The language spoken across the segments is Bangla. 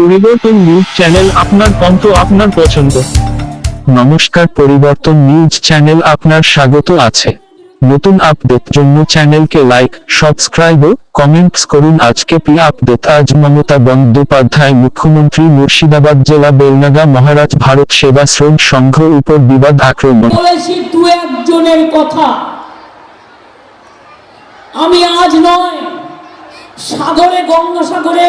পরিবর্তন নিউজ চ্যানেল আপনার কণ্ঠ আপনার পছন্দ। নমস্কার, পরিবর্তন নিউজ চ্যানেল আপনার স্বাগত আছে। নতুন আপডেট জন্য চ্যানেলকে লাইক, সাবস্ক্রাইব ও কমেন্টস করুন। আজকে পি আপডেট? আজ মমতা বন্দ্যোপাধ্যায়, মুখ্যমন্ত্রী মুর্শিদাবাদ জেলা বেলনাগা, মহারাজ ভারত সেবাশ্রম সংঘ উপর বিবাদ আক্রমণ। বলেছি দু একজনের কথা। আমি আজ নয়, সাগরে, গঙ্গাসাগরে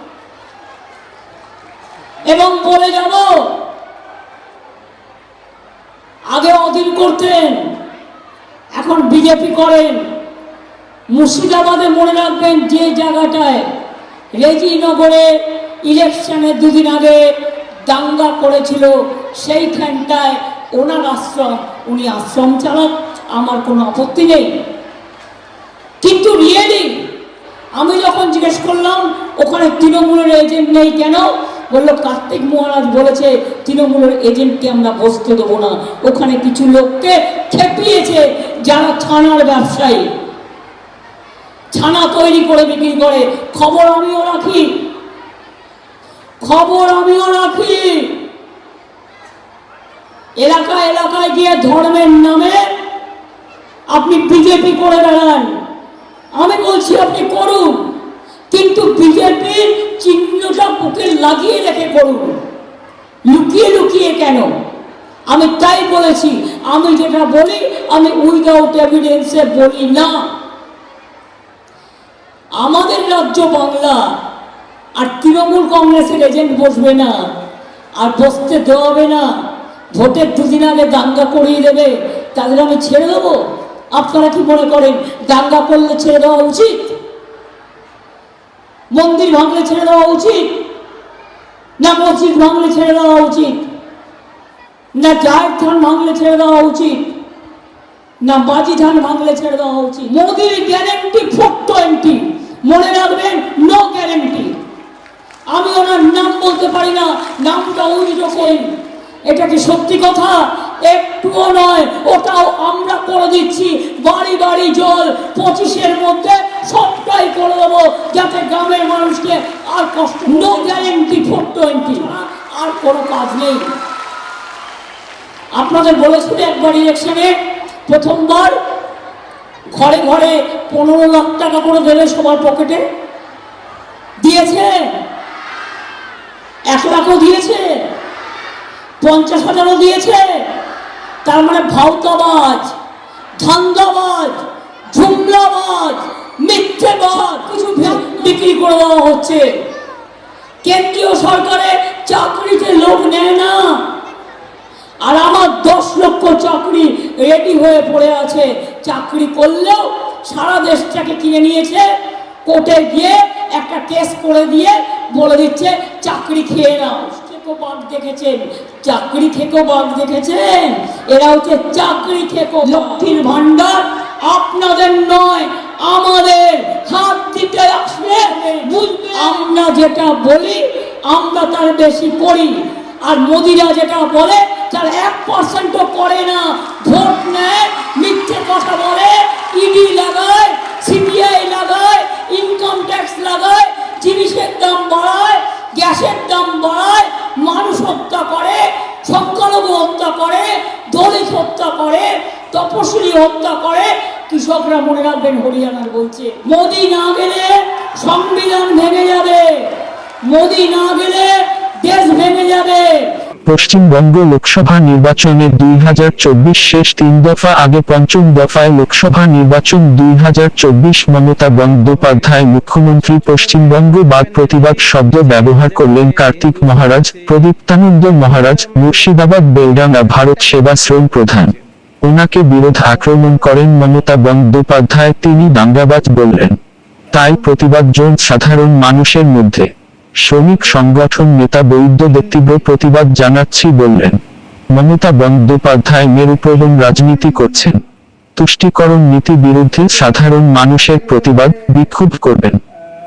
এবং বলে যাব, আগে অধীন করতেন, এখন বিজেপি করেন। মুর্শিদাবাদে মনে রাখবেন যে জায়গাটায় রেজিনগরে ইলেকশনের দুদিন আগে দাঙ্গা করেছিল, সেইখানটায় ওনার আশ্রম উনি আশ্রম চালাক, আমার কোনো আপত্তি নেই। কিন্তু রিয়েলি আমি যখন জিজ্ঞেস করলাম, ওখানে তৃণমূলের এজেন্ট নেই কেন? বলল, কার্তিক মহারাজ বলেছে, তৃণমূলের এজেন্টকে আমরা বসতে দেবো না। ওখানে কিছু লোককে খেপিয়েছে যারা ছানার ব্যবসায়ী। ছানা তৈরি করে বিক্রি করে। খবর আমিও রাখি। খবর আমিও রাখি। এলাকা এলাকায় গিয়ে ধর্মের নামে আপনি বিজেপি করে বেড়ান। আমি বলছি, আপনি করুন। কিন্তু বিজেপির চিহ্নটা বুকে লাগিয়ে রেখে করুন লুকিয়ে লুকিয়ে কেন? আমি তাই বলেছি, আমি যেটা বলি, আমি উইদাউট এভিডেন্সে বলি না। আমাদের রাজ্য বাংলা আর তৃণমূল কংগ্রেসের এজেন্ট বসবে না, আর বসতে দেওয়া হবে না। ভোটের দুদিন আগে দাঙ্গা করিয়ে দেবে, তাদের আমি ছেড়ে দেবো। আপনারা কি মনে করেন, দাঙ্গা করলে ছেড়ে দেওয়া উচিত? মন্দির ভাঙলে ছেড়ে দেওয়া উচিত? না মসজিদ ভাঙলে ছেড়ে দেওয়া উচিত? না জায়ের থান ভাঙলে ছেড়ে দেওয়া উচিত? না বাজি ধান ভাঙলে ছেড়ে দেওয়া উচিত? মোদির গ্যারেন্টি ফোর টোয়েন্টি মনে রাখবেন নো গ্যারেন্টি আমি ওনার নাম বলতে পারি না, নামটা উনি যখন এটা কি সত্যি কথা? একটুও নয়, ওটাও আমরা করে দিচ্ছি। বাড়ি বাড়ি, জল, পঁচিশের মধ্যে সবটাই করে দেবো, যাতে গ্রামের মানুষকে আর কষ্ট নো গ্যারেন্টি ফোর টোয়েন্টি আর কোনো কাজ নেই। আপনাদের বলেছিল একবার ইলেকশনে প্রথমবার ঘরে ঘরে পনেরো লাখ টাকা করে দেবে সবার পকেটে। দিয়েছে? এক লাখও দিয়েছে? পঞ্চাশ হাজারও দিয়েছে। তার মানে ভাওতাবাজ ধান্দাবাজ ঝুমলাবাজ মিথ্যেবাজ কিছু বিক্রি করে দেওয়া হচ্ছে। কেন্দ্রীয় সরকারের চাকরিতে লোক নেয় না। আর আমার দশ লক্ষ চাকরি রেডি হয়ে পড়ে আছে। চাকরি করলেও সারা দেশটাকে কিনে নিয়েছে। কোর্টে গিয়ে একটা কেস করে দিয়ে বলে দিচ্ছে, চাকরি খেয়ে নাও। থেকেও বাঘ দেখেছেন, চাকরি থেকেও বাঘ দেখেছেন। এরা হচ্ছে চাকরি থেকে লক্ষ্মীর ভান্ডার আপনাদের নয়, আমাদের হাত দিতে বুঝবে আমরা যেটা বলি, আমরা তার বেশি করি আর মোদিরা যেটা বলে, তার এক পার্সেন্টও করে না। ভোট নেয়, মিথ্যে কথা বলে ইডি লাগায় সিবিআই লাগায় ইনকাম ট্যাক্স লাগায়, জিনিসের দাম বাড়ায়। গ্যাসের দাম বাড়ায় মানুষ হত্যা করে সংখ্যালঘু হত্যা করে, দলিত হত্যা করে তপশিলি হত্যা করে। কৃষকরা মনে রাখবেন হরিয়ানার বলছে, মোদি না গেলে সংবিধান ভেঙে যাবে। মোদি না গেলে দেশ ভেঙে যাবে। পশ্চিমবঙ্গ লোকসভা নির্বাচনে দুই হাজার চব্বিশ শেষ তিন দফা আগে পঞ্চম দফায় লোকসভা নির্বাচন দুই হাজার চব্বিশ মমতা বন্দ্যোপাধ্যায় মুখ্যমন্ত্রী পশ্চিমবঙ্গ বাদ প্রতিবাদ শব্দ ব্যবহার করলেন কার্তিক মহারাজ, প্রদীপ্তানন্দ মহারাজ, মুর্শিদাবাদ, বেলডাঙ্গা, ভারত সেবাশ্রম প্রধান। ওনাকে বিরোধ আক্রমণ করেন মমতা বন্দ্যোপাধ্যায়, তিনি দাঙ্গাবাজ বললেন। তাই প্রতিবাদ জোন সাধারণ মানুষের মধ্যে। শ্রমিক সংগঠন নেতা বৈদ্যদের তীব্র প্রতিবাদ জানাচ্ছি বললেন। মমতা বন্দ্যোপাধ্যায় মেরুপ্রবণ রাজনীতি করছেন। তুষ্টিকরণ নীতি বিরুদ্ধে সাধারণ মানুষের প্রতিবাদ বিক্ষোভ করবেন।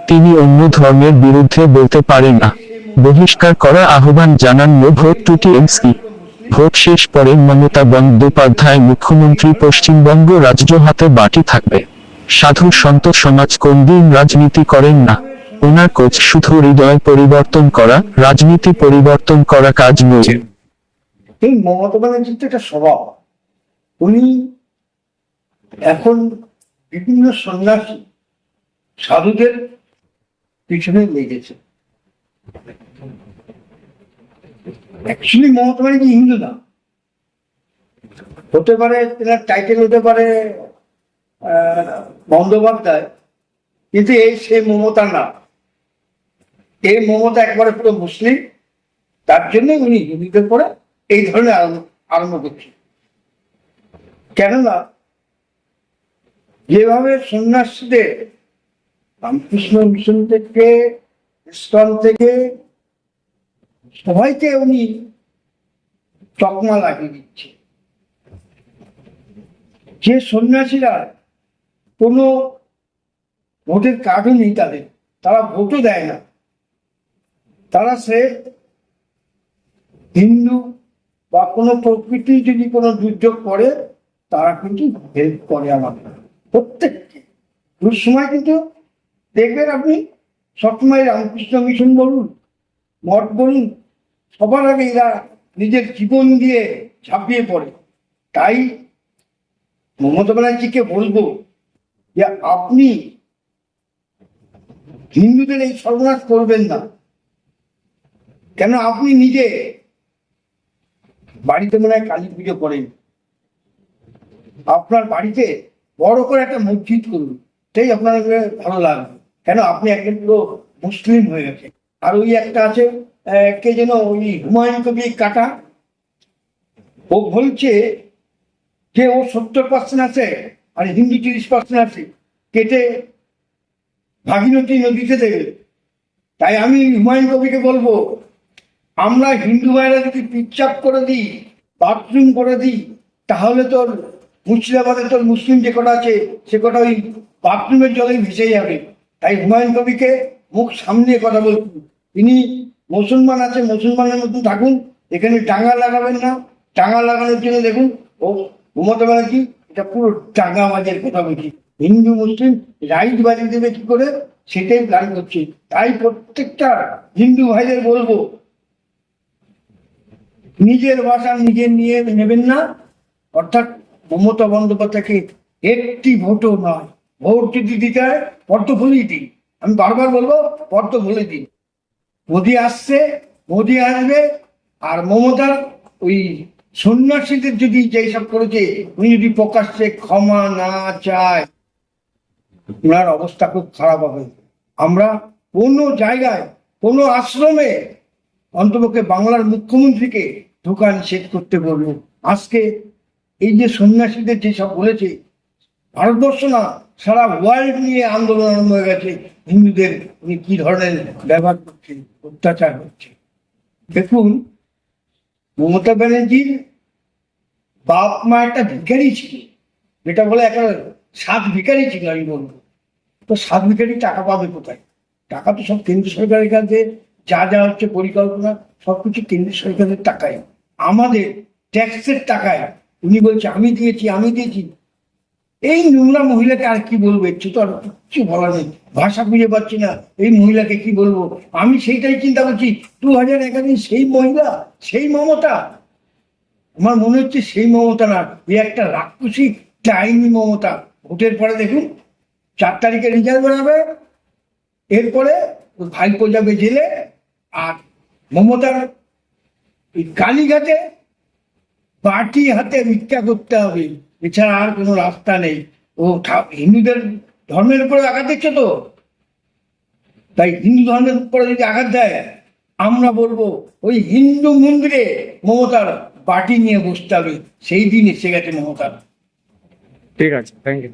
তিনি অন্য ধর্মের বিরুদ্ধে বলতে পারেন না। বহিষ্কার করা আহ্বান জানান no vote to TMC vote শেষ পরে মমতা বন্দ্যোপাধ্যায় মুখ্যমন্ত্রী পশ্চিমবঙ্গ রাজ্য হাতে বাটি থাকবে। সাধু সন্ত সমাজ কোনদিন রাজনীতি করেন না। ওনার কোচ শুধু হৃদয় পরিবর্তন করা রাজনীতি পরিবর্তন করা কাজ নয়। এই মমতা ব্যানার্জির তো একটা স্বভাব। উনি এখন বিভিন্ন সন্ন্যাসী সাধুদের পিছনে লেগেছে। অ্যাকচুয়ালি মমতা ব্যানার্জি হিন্দু না। হতে পারে তেনার টাইটেল হতে পারে আহ, বন্দ্যোপাধ্যায় কিন্তু এই সেই মমতা না এই মমতা একবারে পুরো মুসলিম, তার জন্য উনি হিন্দুদের পরে এই ধরনের আরম্ভ আরম্ভ করছে কেননা যেভাবে সন্ন্যাসীদের, রামকৃষ্ণ মিশন থেকে ইসলাম থেকে, সবাইকে উনি চকমা লাগিয়ে দিচ্ছে। যে সন্ন্যাসীরা কোনো ভোটের কার্ডও নেই তাদের, তারা ভোটও দেয় না। তারা সে হিন্দু বা কোনো প্রকৃতি যদি কোনো দুর্যোগ পড়ে তারা কিন্তু হেল্প করে আমাদের। প্রত্যেককে। ওই সময় কিন্তু দেখবেন আপনি, সবসময় রামকৃষ্ণ মিশন বলুন, মঠ বলুন, সবার আগে এরা নিজের জীবন দিয়ে ঝাঁপিয়ে পড়ে। তাই মমতা ব্যানার্জিকে বলব যে আপনি হিন্দুদের এই সর্বনাশ করবেন না। কেন আপনি নিজে বাড়িতে মনে হয় কালী পুজো করেন? আপনার বাড়িতে বড় করে একটা মসজিদ করুন, সেই আপনার ভালো লাগবে। কেন আপনি একজন পুরো মুসলিম হয়ে গেছে আর ওই একটা আছে কে যেন ওই হুমায়ুন কবির কাটা, ও বলছে যে ও সত্তর পার্সেন্ট আছে আর হিন্দি তিরিশ পার্সেন্ট আছে, কেটে ভাগীরথী নদীতে দেবে। তাই আমি হুমায়ুন কবিকে বলব আমরা হিন্দু ভাইরা যদি পিচ্চাপ করে দিই, বাথরুম করে দিই, তাহলে তোর মুর্শিদাবাদে তোর মুসলিম যে কটা আছে, সে কটা ওই বাথরুমের জলেই ভেসে যাবে। তাই হুমায়ুন কবিকে মুখ সামনে কথা বলুন তিনি মুসলমান আছে, মুসলমানের মতন থাকুন, এখানে টাঙ্গা লাগাবেন না। টাঙ্গা লাগানোর জন্য দেখুন, ও মমতা ব্যানার্জি, এটা পুরো টাঙ্গা বাজের কথা বলছি। হিন্দু, মুসলিম, রাইট বাজিয়ে দেবে কি করে? সেটাই প্ল্যান করছি। তাই প্রত্যেকটা হিন্দু ভাইদের বলব নিজের ভাষা নিজের নিয়ে নেবেন না। অর্থাৎ মমতা বন্দ্যোপাধ্যায়কে একটি ভোটও নয়, ভোট যদি দিতে হয়, পদ্ম দিন। আমি বারবার বলব, পদ্ম ভুলে দিন। মোদি আসছে, মোদি আসবে, আর মমতা ওই সন্ন্যাসীদের যদি যেই সব করেছে, উনি যদি প্রকাশ্যে ক্ষমা না চায় ওনার অবস্থা খুব খারাপ হবে। আমরা কোনো জায়গায়, কোনো আশ্রমে অন্তপক্ষে বাংলার মুখ্যমন্ত্রীকে দোকান সেট করতে বলব। আজকে এই যে সন্ন্যাসীদের যেসব বলেছে, ভারতবর্ষ না, সারা ওয়ার্ল্ড নিয়ে আন্দোলন হয়ে গেছে। হিন্দুদের উনি কি ধরনের ব্যবহার করছে, অত্যাচার করছে। দেখুন, মমতা ব্যানার্জির বাপ মা একটা ভিখারি ছিল। যেটা বলে একটা সাত ভিখারি ছিল, আমি বলব। তো সাত ভিখারি টাকা পাবে কোথায়? টাকা তো সব কেন্দ্র সরকারের কাছে যা যা হচ্ছে পরিকল্পনা, সবকিছু কেন্দ্র সরকারের টাকায়। আমাদের ট্যাক্সের টাকায়। উনি বলছে, আমি দিয়েছি আমি দিয়েছি। এই নোংরা মহিলাকে আর কি বলব? একটু তো আর কিছু বলার নেই। ভাষা খুঁজে পাচ্ছি না এই মহিলাকে কি বলব? আমি সেইটাই চিন্তা করছি। দু হাজার এগারো সেই মহিলা, সেই মমতা। আমার মনে হচ্ছে সেই মমতা না এই একটা রাক্ষসী, ডাইনি মমতা। ভোটের পরে দেখুন, চার তারিখে রেজাল্ট বেরোবে। এরপরে ভাইপো যাবে জেলে। আর মমতার কালীঘাটে বাটি হাতে ভিক্ষা করতে হবে। এছাড়া আর কোনো রাস্তা নেই। ও হিন্দুদের ধর্মের উপরে আঘাত দিচ্ছে তো। তাই হিন্দু ধর্মের উপরে যদি আঘাত দেয়, আমরা বলব, ওই হিন্দু মন্দিরে মমতার বাটি নিয়ে বসতে হবে। সেই দিন এসে গেছে মমতার। ঠিক আছে থ্যাংক ইউ